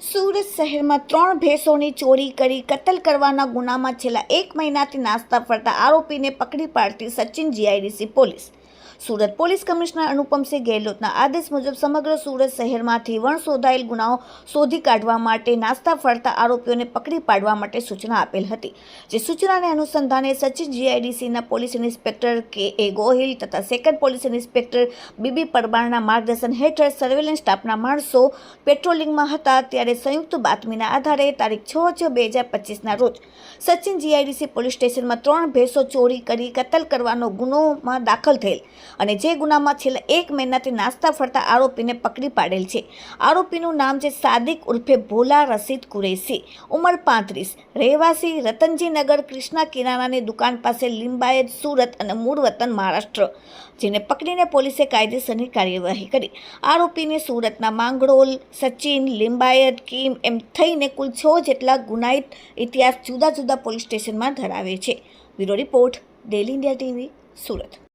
સુરત શહેરમાં ત્રણ ભેંસોની ચોરી કરી કતલ કરવાના ગુનામાં છેલ્લા એક મહિનાથી નાસ્તા ફરતા આરોપીને પકડી પાડતી Sachin GIDC police. Surat police commissioner Anupamsinh ગેહલોતના આદેશ મુજબ સમગ્ર સુરત શહેરમાંથી વણ શોધાયેલ ગુનાઓ શોધી કાઢવા માટે નાસ્તા ફરતા આરોપીઓને પકડી પાડવા માટે સૂચના આપેલ હતી, જે સૂચનાને અનુસંધાને સચિન જીઆઈડીસીના પોલીસ ઇન્સ્પેક્ટર કે એ ગોહિલ તથા સેકન્ડ પોલીસ ઇન્સ્પેક્ટર બીબી પરમારના માર્ગદર્શન હેઠળ સર્વેલન્સ સ્ટાફના માણસો પેટ્રોલિંગમાં હતા ત્યારે સંયુક્ત બાતમીના આધારે તારીખ છ છ બે હજાર પચીસના રોજ સચિન જીઆઈડીસી પોલીસ સ્ટેશનમાં ત્રણ ભેંસો ચોરી કરી કતલ કરવાનો ગુનોમાં દાખલ થયેલ. અને જે ગુનામાં છેલ્લા એક મહિનાથી નાસ્તા ફરતા આરોપીને પકડી પાડેલ છે. આરોપીનું નામ છે સાદિક ઉર્ફે ભોલા રસીદ કુરેશી. ઉંમર પાંત્રીસ. રહેવાસી રતનજીનગર કૃષ્ણા કિરાણાની દુકાન પાસે લિંબાયત, સુરત અને મૂળ વતન મહારાષ્ટ્ર, જેને પકડીને પોલીસે કાયદેસરની કાર્યવાહી કરી. આરોપીને સુરતના માંગરોલ, સચિન, લિંબાયત, કિમ એમ થઈને કુલ છ જેટલા ગુનાહિત ઇતિહાસ જુદા જુદા પોલીસ સ્ટેશનમાં ધરાવે છે. Bureau report daily India TV, Surat.